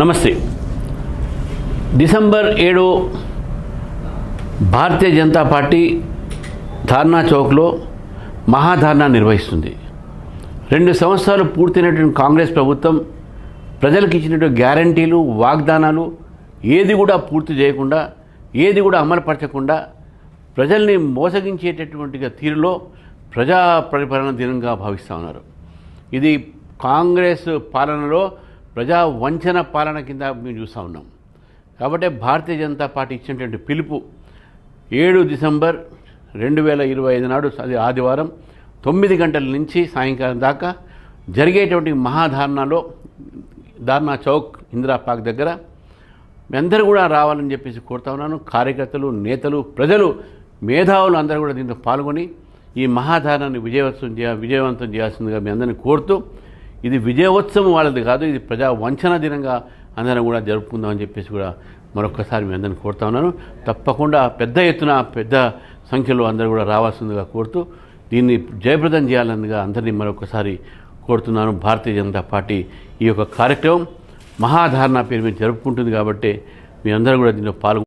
నమస్తే. డిసెంబర్ ఏడు భారతీయ జనతా పార్టీ ధార్నా చౌక్లో మహాధారణ నిర్వహిస్తుంది. రెండు సంవత్సరాలు పూర్తయినటువంటి కాంగ్రెస్ ప్రభుత్వం ప్రజలకు ఇచ్చినటువంటి గ్యారంటీలు వాగ్దానాలు ఏది కూడా పూర్తి చేయకుండా ఏది కూడా అమలుపరచకుండా ప్రజల్ని మోసగించేటటువంటిగా తీరులో ప్రజా పరిపాలన దినంగా భావిస్తూ ఉన్నారు. ఇది కాంగ్రెస్ పాలనలో ప్రజా వంచన పాలన కింద మేము చూస్తూ ఉన్నాం. కాబట్టి భారతీయ జనతా పార్టీ ఇచ్చినటువంటి పిలుపు ఏడు డిసెంబర్ రెండు వేల ఇరవై ఐదు నాడు అది ఆదివారం తొమ్మిది గంటల నుంచి సాయంకాలం దాకా జరిగేటువంటి మహాధారణలో ధార్నా చౌక్ ఇందిరా పార్క్ దగ్గర మీ అందరూ కూడా రావాలని చెప్పేసి కోరుతా ఉన్నాను. కార్యకర్తలు నేతలు ప్రజలు మేధావులు అందరూ కూడా దీంట్లో పాల్గొని ఈ మహాధారణని విజయవంతం చేయ విజయవంతం చేయాల్సిందిగా మీ అందరిని కోరుతూ ఇది విజయోత్సవం వాళ్ళది కాదు ఇది ప్రజా వంచన దినంగా అందరం కూడా జరుపుకుందామని చెప్పేసి కూడా మరొకసారి మీ అందరిని కోరుతా ఉన్నాను. తప్పకుండా పెద్ద ఎత్తున పెద్ద సంఖ్యలో అందరూ కూడా రావాల్సిందిగా కోరుతూ దీన్ని జయప్రదం చేయాలన్నదిగా అందరినీ మరొకసారి కోరుతున్నాను. భారతీయ జనతా పార్టీ ఈ యొక్క కార్యక్రమం మహాధారణ పేరు మీద జరుపుకుంటుంది కాబట్టి మీ అందరూ కూడా దీనిలో పాల్గొ